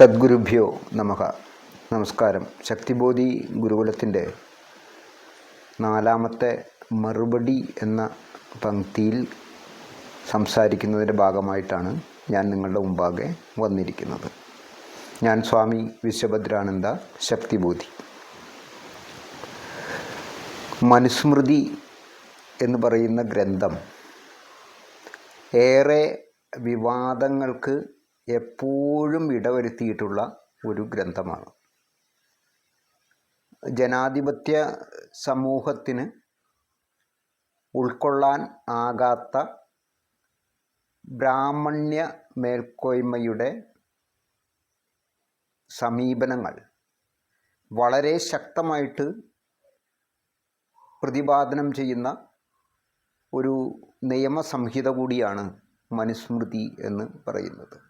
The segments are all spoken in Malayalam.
സദ്ഗുരുഭ്യോ നമഃ. നമസ്കാരം. ശക്തിബോധി ഗുരുകുലത്തിന്റെ നാലാമത്തെ മറുപടി എന്ന പങ്ക്തിയിൽ സംസാരിക്കുന്നതിന്റെ ഭാഗമായിട്ടാണ് ഞാൻ നിങ്ങളുടെ മുമ്പാകെ വന്നിരിക്കുന്നത്. ഞാൻ സ്വാമി വിശ്വഭദ്രാനന്ദ ശക്തിബോധി. മനുസ്മൃതി എന്ന് പറയുന്ന ഗ്രന്ഥം ഏറെ വിവാദങ്ങൾക്ക് എപ്പോഴും ഇടവരുത്തിയിട്ടുള്ള ഒരു ഗ്രന്ഥമാണ്. ജനാധിപത്യ സമൂഹത്തിന് ഉൾക്കൊള്ളാൻ ആകാത്ത ബ്രാഹ്മണ്യ മേൽക്കോയ്മയുടെ സമീപനങ്ങൾ വളരെ ശക്തമായിട്ട് പ്രതിപാദനം ചെയ്യുന്ന ഒരു നിയമസംഹിത കൂടിയാണ് മനുസ്മൃതി എന്ന് പറയുന്നത്.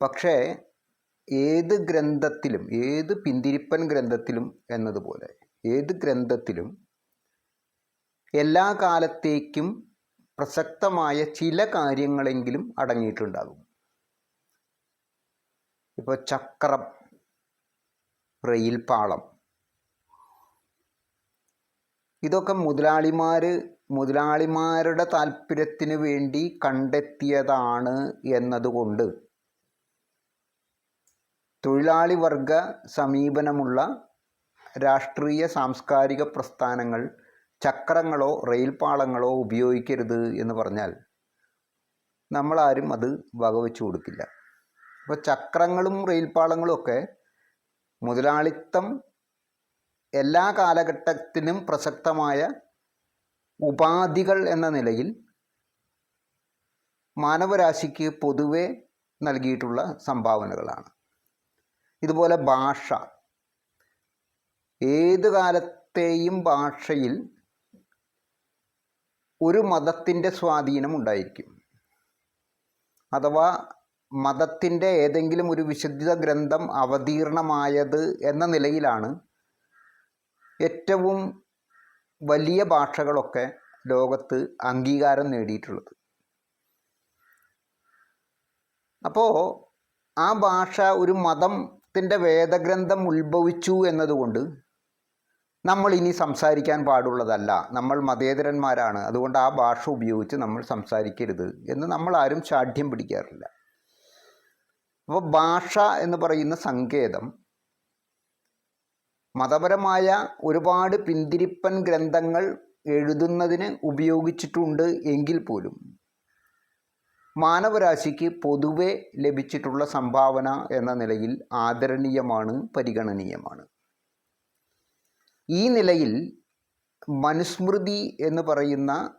പക്ഷേ ഏത് ഗ്രന്ഥത്തിലും ഏത് പിന്തിരിപ്പൻ ഗ്രന്ഥത്തിലും എന്നതുപോലെ ഏത് ഗ്രന്ഥത്തിലും എല്ലാ കാലത്തേക്കും പ്രസക്തമായ ചില കാര്യങ്ങളെങ്കിലും അടങ്ങിയിട്ടുണ്ടാകും. ഇപ്പോൾ ചക്രം റെയിൽപാളം ഇതൊക്കെ മുതലാളിമാർ മുതലാളിമാരുടെ താല്പര്യത്തിന് വേണ്ടി കണ്ടെത്തിയതാണ് എന്നതുകൊണ്ട് തൊഴിലാളി വർഗ സമീപനമുള്ള രാഷ്ട്രീയ സാംസ്കാരിക പ്രസ്ഥാനങ്ങൾ ചക്രങ്ങളോ റെയിൽ പാളങ്ങളോ ഉപയോഗിക്കരുത് എന്ന് പറഞ്ഞാൽ നമ്മളാരും അത് വകവെച്ചു കൊടുക്കില്ല. അപ്പോൾ ചക്രങ്ങളും റെയിൽ പാളങ്ങളും ഒക്കെ മുതലാളിത്തം എല്ലാ കാലഘട്ടത്തിനും പ്രസക്തമായ ഉപാധികൾ എന്ന നിലയിൽ മാനവരാശിക്ക് പൊതുവെ നൽകിയിട്ടുള്ള സംഭാവനകളാണ്. ഇതുപോലെ ഭാഷ. ഏത് കാലത്തെയും ഭാഷയിൽ ഒരു മതത്തിന്റെ സ്വാധീനം ഉണ്ടായിരിക്കും. അഥവാ മതത്തിന്റെ ഏതെങ്കിലും ഒരു വിശുദ്ധ ഗ്രന്ഥം അവതീർണമായത് എന്ന നിലയിലാണ് ഏറ്റവും വലിയ ഭാഷകളൊക്കെ ലോകത്ത് അംഗീകാരം നേടിയിട്ടുള്ളത്. അപ്പോൾ ആ ഭാഷ ഒരു മതത്തിന്റെ വേദഗ്രന്ഥം ഉത്ഭവിച്ചു എന്നതുകൊണ്ട് നമ്മൾ ഇനി സംസാരിക്കാൻ പാടുള്ളതല്ല. നമ്മൾ മതേതരന്മാരാണ്. അതുകൊണ്ട് ആ ഭാഷ ഉപയോഗിച്ച് നമ്മൾ സംസാരിക്കരുത് എന്ന് നമ്മൾ ആരും ശാഠ്യം പിടിക്കാറില്ല. അപ്പോൾ ഭാഷ എന്ന് പറയുന്ന സങ്കേതം മതപരമായ ഒരുപാട് പിന്തിരിപ്പൻ ഗ്രന്ഥങ്ങൾ എഴുതുന്നതിന് ഉപയോഗിച്ചിട്ടുണ്ട് എങ്കിൽ പോലും മാനവരാശിക്ക് പൊതുവെ ലഭിച്ചിട്ടുള്ള സംഭാവന എന്ന നിലയിൽ ആദരണീയമാണ് പരിഗണനീയമാണ്. ഈ നിലയിൽ മനുസ്മൃതി എന്ന് പറയുന്ന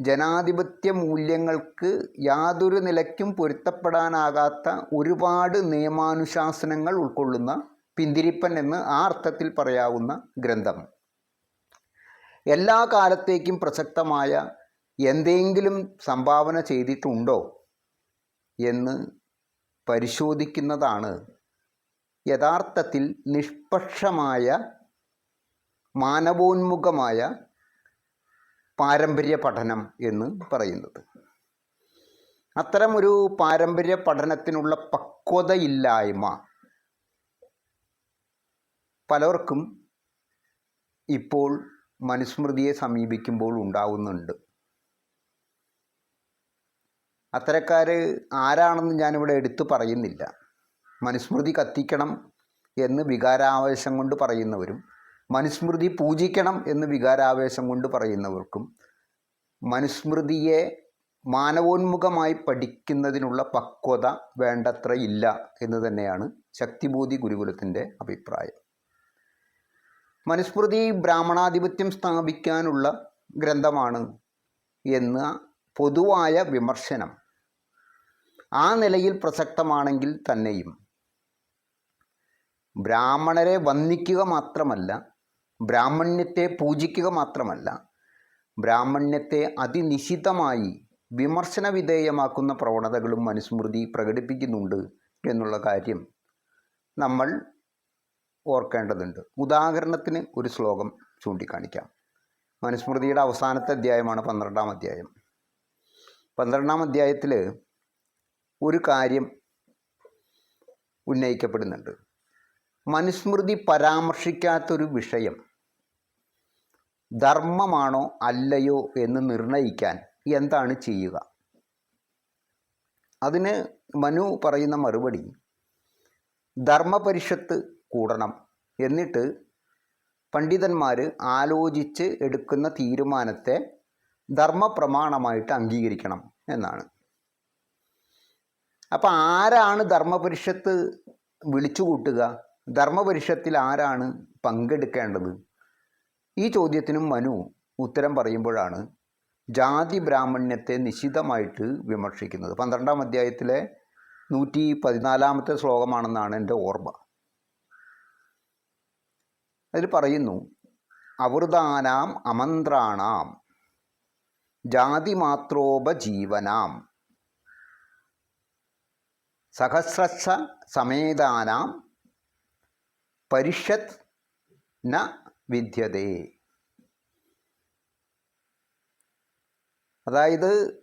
ജനാധിപത്യ മൂല്യങ്ങൾക്ക് യാതൊരു നിലയ്ക്കും പൊരുത്തപ്പെടാനാകാത്ത ഒരുപാട് നിയമാനുശാസനങ്ങൾ ഉൾക്കൊള്ളുന്ന പിന്തിരിപ്പൻ എന്ന് ആ അർത്ഥത്തിൽ പറയാവുന്ന ഗ്രന്ഥം. എല്ലാ കാലത്തേക്കും പ്രസക്തമായ എന്തെങ്കിലും സംഭാവന ചെയ്തിട്ടുണ്ടോ എന്ന് പരിശോധിക്കുന്നതാണ് യഥാർത്ഥത്തിൽ നിഷ്പക്ഷമായ മാനവോന്മുഖമായ പാരമ്പര്യ പഠനം എന്ന് പറയുന്നത്. അത്തരമൊരു പാരമ്പര്യ പഠനത്തിനുള്ള പക്വതയില്ലായ്മ പലർക്കും ഇപ്പോൾ മനുസ്മൃതിയെ സമീപിക്കുമ്പോൾ ഉണ്ടാവുന്നുണ്ട്. അത്തരക്കാർ ആരാണെന്ന് ഞാനിവിടെ എടുത്തു പറയുന്നില്ല. മനുസ്മൃതി കത്തിക്കണം എന്ന് വികാരാവേശം കൊണ്ട് പറയുന്നവരും മനുസ്മൃതി പൂജിക്കണം എന്ന് വികാരാവേശം കൊണ്ട് പറയുന്നവർക്കും മനുസ്മൃതിയെ മാനവോന്മുഖമായി പഠിക്കുന്നതിനുള്ള പക്വത വേണ്ടത്ര ഇല്ല എന്ന് തന്നെയാണ് ശക്തിബോധി ഗുരുകുലത്തിന്റെ അഭിപ്രായം. മനുസ്മൃതി ബ്രാഹ്മണാധിപത്യം സ്ഥാപിക്കാനുള്ള ഗ്രന്ഥമാണ് എന്ന പൊതുവായ വിമർശനം ആ നിലയിൽ പ്രസക്തമാണെങ്കിൽ തന്നെയും. ബ്രാഹ്മണരെ വന്ദിക്കുക മാത്രമല്ല ബ്രാഹ്മണ്യത്തെ പൂജിക്കുക മാത്രമല്ല ബ്രാഹ്മണ്യത്തെ അതിനിശിതമായി വിമർശന വിധേയമാക്കുന്ന പ്രവണതകളും മനുസ്മൃതി പ്രകടിപ്പിക്കുന്നുണ്ട് എന്നുള്ള കാര്യം നമ്മൾ ഓർക്കേണ്ടതുണ്ട്. ഉദാഹരണത്തിന് ഒരു ശ്ലോകം ചൂണ്ടിക്കാണിക്കാം. മനുസ്മൃതിയുടെ അവസാനത്തെ അധ്യായമാണ് പന്ത്രണ്ടാം അധ്യായം. പന്ത്രണ്ടാം അധ്യായത്തിൽ ഒരു കാര്യം ഉന്നയിക്കപ്പെടുന്നുണ്ട്. മനുസ്മൃതി പരാമർശിക്കാത്തൊരു വിഷയം ധർമ്മമാണോ അല്ലയോ എന്ന് നിർണയിക്കാൻ എന്താണ് ചെയ്യുക? അതിന് മനു പറയുന്ന മറുപടി ധർമ്മപരിഷത്ത് കൂടണം എന്നിട്ട് പണ്ഡിതന്മാർ ആലോചിച്ച് എടുക്കുന്ന തീരുമാനത്തെ ധർമ്മപ്രമാണമായിട്ട് അംഗീകരിക്കണം എന്നാണ്. അപ്പം ആരാണ് ധർമ്മപരിഷത്ത് വിളിച്ചു കൂട്ടുക? ധർമ്മപരിഷത്തിൽ ആരാണ് പങ്കെടുക്കേണ്ടത്? ഈ ചോദ്യത്തിനും മനു ഉത്തരം പറയുമ്പോഴാണ് ജാതി ബ്രാഹ്മണ്യത്തെ നിശിതമായിട്ട് വിമർശിക്കുന്നത്. പന്ത്രണ്ടാം അധ്യായത്തിലെ നൂറ്റി പതിനാലാമത്തെ ശ്ലോകമാണെന്നാണ് എന്റെ ഓർമ്മ. അതിൽ പറയുന്നു അവൃതാനാം അമന്ത്രാണാം ജാതിമാത്രോപജീവനാം സഹസ്രസ സമേതാനാം പരിഷത് ന വിദ്യതേ. അതായത്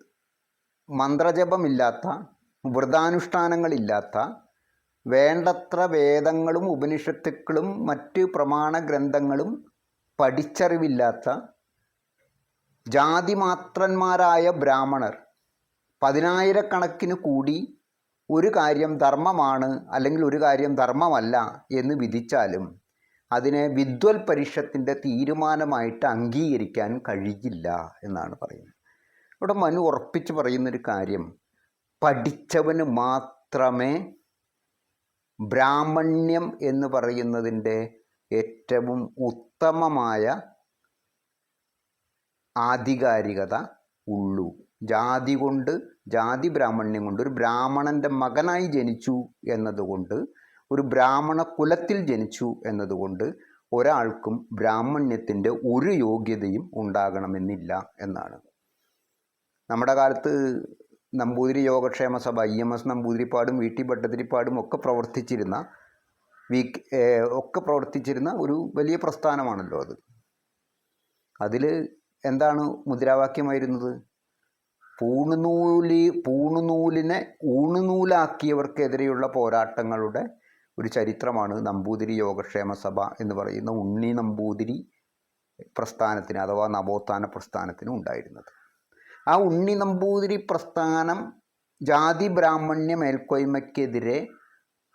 മന്ത്രജപമില്ലാത്ത വ്രതാനുഷ്ഠാനങ്ങളില്ലാത്ത വേണ്ടത്ര വേദങ്ങളും ഉപനിഷത്തുക്കളും മറ്റ് പ്രമാണ ഗ്രന്ഥങ്ങളും പഠിച്ചറിവില്ലാത്ത ജാതിമാത്രന്മാരായ ബ്രാഹ്മണർ പതിനായിരക്കണക്കിന് കൂടി ഒരു കാര്യം ധർമ്മമാണ് അല്ലെങ്കിൽ ഒരു കാര്യം ധർമ്മമല്ല എന്ന് വിധിച്ചാലും അതിനെ വിദ്വൽ പരിഷത്തിന്റെ തീരുമാനമായിട്ട് അംഗീകരിക്കാൻ കഴിയില്ല എന്നാണ് പറയുന്നത്. ഇവിടെ മനു ഉറപ്പിച്ച് പറയുന്നൊരു കാര്യം പഠിച്ചവന് മാത്രമേ ബ്രാഹ്മണ്യം എന്ന് പറയുന്നതിന്റെ ഏറ്റവും ഉത്തമമായ ആധികാരികത ഉള്ളൂ. ജാതി കൊണ്ട് ജാതി ബ്രാഹ്മണ്യം കൊണ്ട് ഒരു ബ്രാഹ്മണന്റെ മകനായി ജനിച്ചു എന്നതുകൊണ്ട് ഒരു ബ്രാഹ്മണ കുലത്തിൽ ജനിച്ചു എന്നതുകൊണ്ട് ഒരാൾക്കും ബ്രാഹ്മണ്യത്തിന്റെ ഒരു യോഗ്യതയും ഉണ്ടാകണമെന്നില്ല എന്നാണ്. നമ്മുടെ കാലത്ത് Namboothiri Yogakshema Sabha E M S നമ്പൂതിരിപ്പാടും V T ഭട്ടതിരിപ്പാടും ഒക്കെ പ്രവർത്തിച്ചിരുന്ന വി ഒക്കെ പ്രവർത്തിച്ചിരുന്ന ഒരു വലിയ പ്രസ്ഥാനമാണല്ലോ അത്. അതിൽ എന്താണ് മുദ്രാവാക്യമായിരുന്നത് പൂണുനൂലി പൂണുനൂലിനെ ഊണുനൂലാക്കിയവർക്കെതിരെയുള്ള പോരാട്ടങ്ങളുടെ ഒരു ചരിത്രമാണ് നമ്പൂതിരി യോഗക്ഷേമ സഭ എന്ന് പറയുന്ന ഉണ്ണി നമ്പൂതിരി പ്രസ്ഥാനത്തിന് അഥവാ നവോത്ഥാന പ്രസ്ഥാനത്തിന് ഉണ്ടായിരുന്നത്. ആ ഉണ്ണി നമ്പൂതിരി പ്രസ്ഥാനം ജാതി ബ്രാഹ്മണ്യ മേൽക്കോയ്മയ്ക്കെതിരെ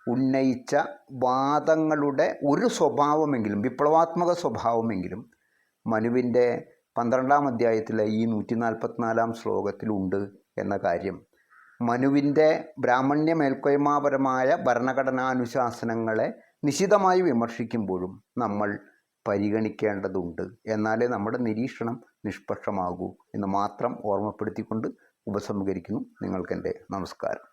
ഉന്നയിച്ച വാദങ്ങളുടെ ഒരു സ്വഭാവമെങ്കിലും വിപ്ലവാത്മക സ്വഭാവമെങ്കിലും മനുവിന്റെ പന്ത്രണ്ടാം അധ്യായത്തിലെ ഈ നൂറ്റി നാൽപ്പത്തിനാലാം ശ്ലോകത്തിലുണ്ട് എന്ന കാര്യം. മനുവിന്റെ ബ്രാഹ്മണ്യ മേൽക്കോയ്മാപരമായ ഭരണഘടനാനുശാസനങ്ങളെ നിശിതമായി വിമർശിക്കുമ്പോഴും നമ്മൾ പരിഗണിക്കേണ്ടതുണ്ട്. എന്നാലേ നമ്മുടെ നിരീക്ഷണം നിഷ്പക്ഷമാകൂ എന്ന് മാത്രം ഓർമ്മപ്പെടുത്തിക്കൊണ്ട് ഉപസംഹരിക്കുന്നു. നിങ്ങൾക്കെന്റെ നമസ്കാരം.